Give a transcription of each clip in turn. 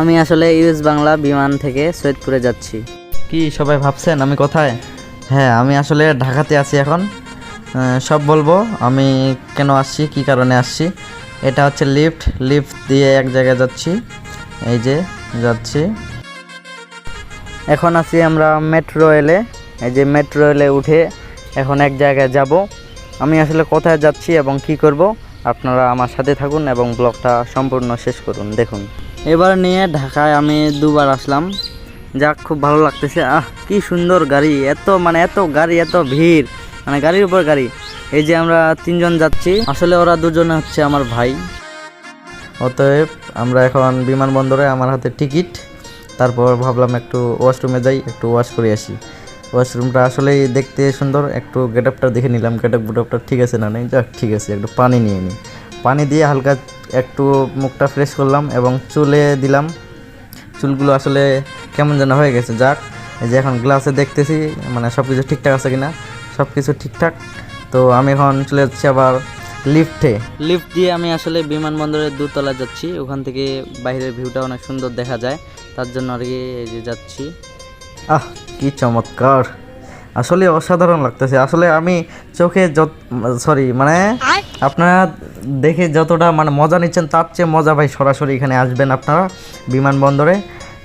আমি আসলে ইউএস বাংলা বিমান থেকে সৈয়দপুরে যাচ্ছি। কি সবাই ভাবছেন আমি কোথায়? হ্যাঁ আমি আসলে ঢাকাতে আছি এখন। সব বলব আমি কেন আসছি কি কারণে আসছি? এটা হচ্ছে লিফট লিফট দিয়ে এক জায়গায় যাচ্ছি। এই যে যাচ্ছি। এখন আছি আমরা মেট্রো রেলে এই যে মেট্রো রেলে উঠে এখন এক জায়গায় যাব। আমি আসলে কোথায় যাচ্ছি এবং কি করব আপনারা আমার সাথে থাকুন এবং ব্লগটা সম্পূর্ণ শেষ করুন দেখুন। এবার নিয়ে ঢাকায় আমি দুবার আসলাম। যাক, খুব ভালো লাগতেছে। আহ, কি সুন্দর গাড়ি। এত মানে এত গাড়ি, এত ভিড়। মানে গাড়ির উপর গাড়ি। এই যে আমরা তিনজন যাচ্ছি। আসলে ওরা দুজনে হচ্ছে আমার ভাই। অতএব আমরা এখন বিমানবন্দরে আমার হাতে টিকিট। তারপর ভাবলাম একটু ওয়াশরুমে যাই, একটু ওয়াশ করে আসি। ওয়াশরুমটা আসলেই দেখতে সুন্দর। একটু গেট আপটা দেখে নিলাম। গেট আপ গুটআপটা ঠিক আছে না নেই? যাক, ঠিক আছে, একটু পানি নিয়ে নিই পানি দিয়ে হালকা একটু মুখটা ফ্রেশ করলাম এবং চুলে দিলাম। চুলগুলো আসলে কেমন যেন হয়ে গেছে যাক। এই যে এখন গ্লাসে দেখতেছি মানে সব কিছু ঠিকঠাক আছে কিনা? সব কিছু ঠিকঠাক। তো আমি এখন চলে যাচ্ছি আবার লিফটে লিফট দিয়ে আমি আসলে বিমানবন্দরের দোতলা যাচ্ছি। ওখান থেকে বাইরের ভিউটা অনেক সুন্দর দেখা যায়। তার জন্য আর কি এই যে যাচ্ছি। আহ কি চমৎকার। আসলে অসাধারণ লাগতেছে। আসলে আমি চোখে যত সরি মানে আপনারা দেখে যতটা মানে মজা নিচ্ছেন তার চেয়ে মজা ভাই সরাসরি এখানে আসবেন আপনারা বিমানবন্দরে।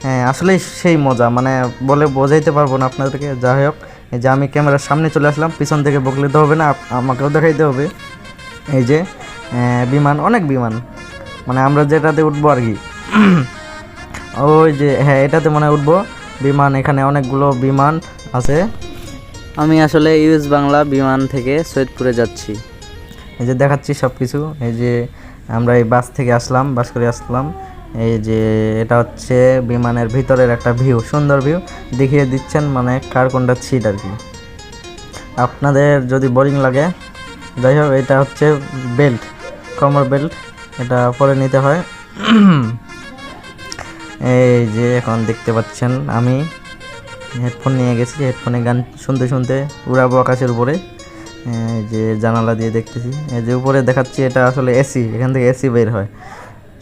হ্যাঁ, আসলে সেই মজা মানে বলে বোঝাইতে পারব না আপনাদেরকে। যাই হোক এই যে আমি ক্যামেরার সামনে চলে আসলাম পিছন থেকে বকলে তো হবে না আমাকেও দেখাইতে হবে। এই যে বিমান অনেক বিমান। মানে আমরা যেটাতে উঠবো আর কি। ওই যে হ্যাঁ এটাতে মনে হয় উঠবো। বিমান এখানে অনেকগুলো বিমান আছে। আমি আসলে ইউএস বাংলা বিমান থেকে সৈয়দপুরে যাচ্ছি। এই যে দেখাচ্ছি সব কিছু এই যে আমরা এই বাস থেকে আসলাম, বাস করে আসলাম। এই যে এটা হচ্ছে বিমানের ভিতরের একটা ভিউ সুন্দর ভিউ দেখিয়ে দিচ্ছেন মানে কার কোনটা সিট আর কি। আপনাদের যদি বোরিং লাগে, যাই হোক, এটা হচ্ছে বেল্ট কমর বেল্ট এটা পরে নিতে হয়। এই যে এখন দেখতে পাচ্ছেন আমি হেডফোন নিয়ে গেছি হেডফোনে গান শুনতে শুনতে উড়াবো আকাশের উপরে। এই যে জানালা দিয়ে দেখতেছি। এই যে উপরে দেখাচ্ছি এটা আসলে এসি এখান থেকে এসি বের হয়।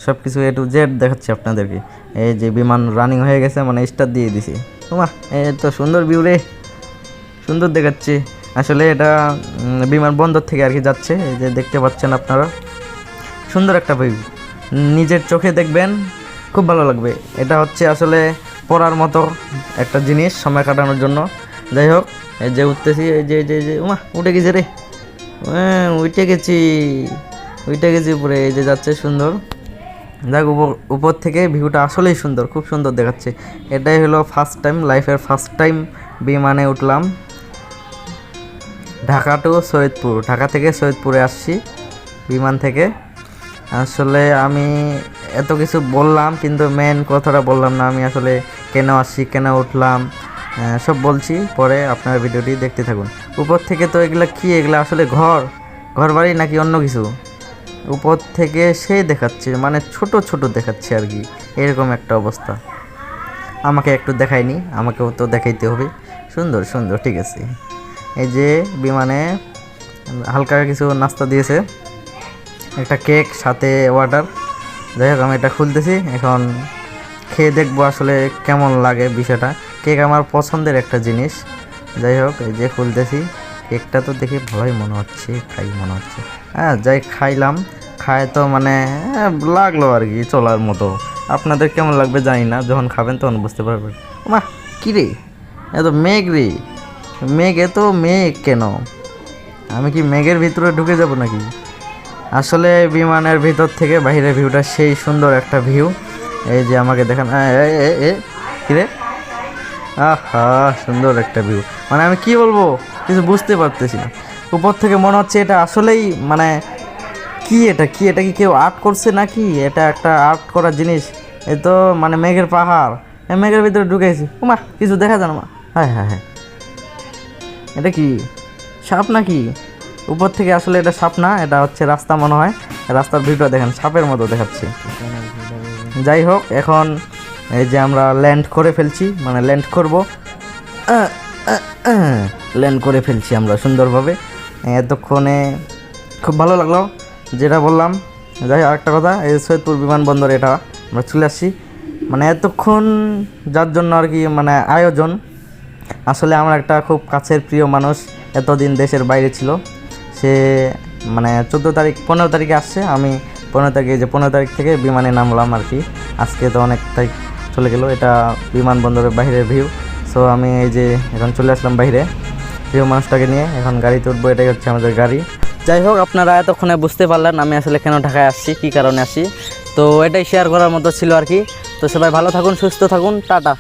সব কিছু এ টু জেড দেখাচ্ছি আপনাদেরকে। এই যে বিমান রানিং হয়ে গেছে মানে স্টার দিয়ে দিছি। তোমা এই তো সুন্দর ভিউ রে। সুন্দর দেখাচ্ছে। আসলে এটা উম, বিমানবন্দর থেকে আর কি যাচ্ছে। এই যে দেখতে পাচ্ছেন আপনারা। সুন্দর একটা ভিউ নিজের চোখে দেখবেন খুব ভালো লাগবে। এটা হচ্ছে আসলে পড়ার মতো একটা জিনিস সময় কাটানোর জন্য। যাই হোক এই যে উঠতেছি, এই যে যে যে, উমা, উঠে গেছে রে। হ্যাঁ উঠে গেছি উঠে গেছি উপরে, এই যে যাচ্ছে সুন্দর। যাক, উপর উপর থেকে ভিউটা আসলেই সুন্দর, খুব সুন্দর দেখাচ্ছে। এটাই হলো ফার্স্ট টাইম লাইফের ফার্স্ট টাইম বিমানে উঠলাম। ঢাকা টু সৈয়দপুর, ঢাকা থেকে সৈয়দপুরে আসছি বিমান থেকে। আসলে আমি এত কিছু বললাম, কিন্তু মেন কথাটা বললাম না, আমি আসলে কেন আসছি, কেন উঠলাম সব বলছি, পরে আপনার ভিডিওটি দেখতে থাকুন। উপর থেকে তো এগুলা কি, এগুলা আসলে ঘর? ঘর বাড়ি নাকি অন্য কিছু? উপর থেকে সেই দেখাচ্ছে মানে ছোট ছোট দেখাচ্ছে আর কি, এরকম একটা অবস্থা। আমাকে একটু দেখায়নি, আমাকেও তো দেখাইতে হবে। সুন্দর সুন্দর, ঠিক আছে। এই যে বিমানে হালকা কিছু নাস্তা দিয়েছে, একটা কেক, সাথে ওয়াটার। যাই হোক, আমি এটা খুলতেছি, এখন খেয়ে দেখব আসলে কেমন লাগে বিষয়টা। কেক আমার পছন্দের একটা জিনিস। যাই হোক এই যে খুলতেছি। কেকটা তো দেখে ভালোই মনে হচ্ছে খাই মনে হচ্ছে। হ্যাঁ যাই খাইলাম। খায় তো মানে হ্যাঁ, লাগল আর কি চলার মতো। আপনাদের কেমন লাগবে জানি না যখন খাবেন তখন বুঝতে পারবেন। মা কী রে? এত মেঘ রে। মেঘ এত মেঘ কেন? আমি কি মেঘের ভিতরে ঢুকে যাব নাকি? আসলে বিমানের ভিতর থেকে বাইরের ভিউটা সেই সুন্দর একটা ভিউ। এই যে আমাকে দেখান এ, এ, এ, কি রে? আহা, সুন্দর একটা ভিউ মানে আমি কি বলব? কিছু বুঝতে পারতেছি না। উপর থেকে মনে হচ্ছে এটা আসলেই মানে কি এটা? কি এটা কি কেউ আর্ট করছে নাকি? এটা একটা আর্ট করার জিনিস। এ তো মানে মেঘের পাহাড়। মেঘের ভিতরে ঢুকেছি। মা কিছু দেখা যায় না মা। হ্যাঁ হ্যাঁ হ্যাঁ। এটা কি সাপ নাকি? উপর থেকে আসলে এটা সাপ না, এটা হচ্ছে রাস্তা মনে হয়। রাস্তার ভিউটা দেখেন, সাপের মতো দেখাচ্ছে। যাই হোক, এখন এই যে আমরা ল্যান্ড করে ফেলছি মানে ল্যান্ড করব। ল্যান্ড করে ফেলছি আমরা সুন্দরভাবে। এতক্ষণে খুব ভালো লাগল, যেটা বললাম। যাই আরেকটা কথা, এই সৈয়দপুর বিমানবন্দর এটা, আমরা চলে আসছি। মানে এতক্ষণ যার জন্য আর কি মানে আয়োজন। আসলে আমার একটা খুব কাছের প্রিয় মানুষ এতদিন দেশের বাইরে ছিল। সে মানে চোদ্দ তারিখ, পনেরো তারিখে আসছে। আমি পনেরো তারিখে যে পনেরো তারিখ থেকে বিমানে নামলাম আর কি। আজকে তো অনেক তারিখ চলে গেল। এটা বিমানবন্দরের বাইরের ভিউ সো আমি এই যে এখন চলে আসলাম বাইরে। প্রিয় মানুষটাকে নিয়ে এখন গাড়িতে উঠবো এটাই হচ্ছে আমাদের গাড়ি। যাই হোক, আপনারা এতক্ষণে বুঝতে পারলেন আমি আসলে কেন ঢাকায় আসছি, কী কারণে আসি তো এটাই শেয়ার করার মতো ছিল আর কি। তো সবাই ভালো থাকুন, সুস্থ থাকুন, টাটা।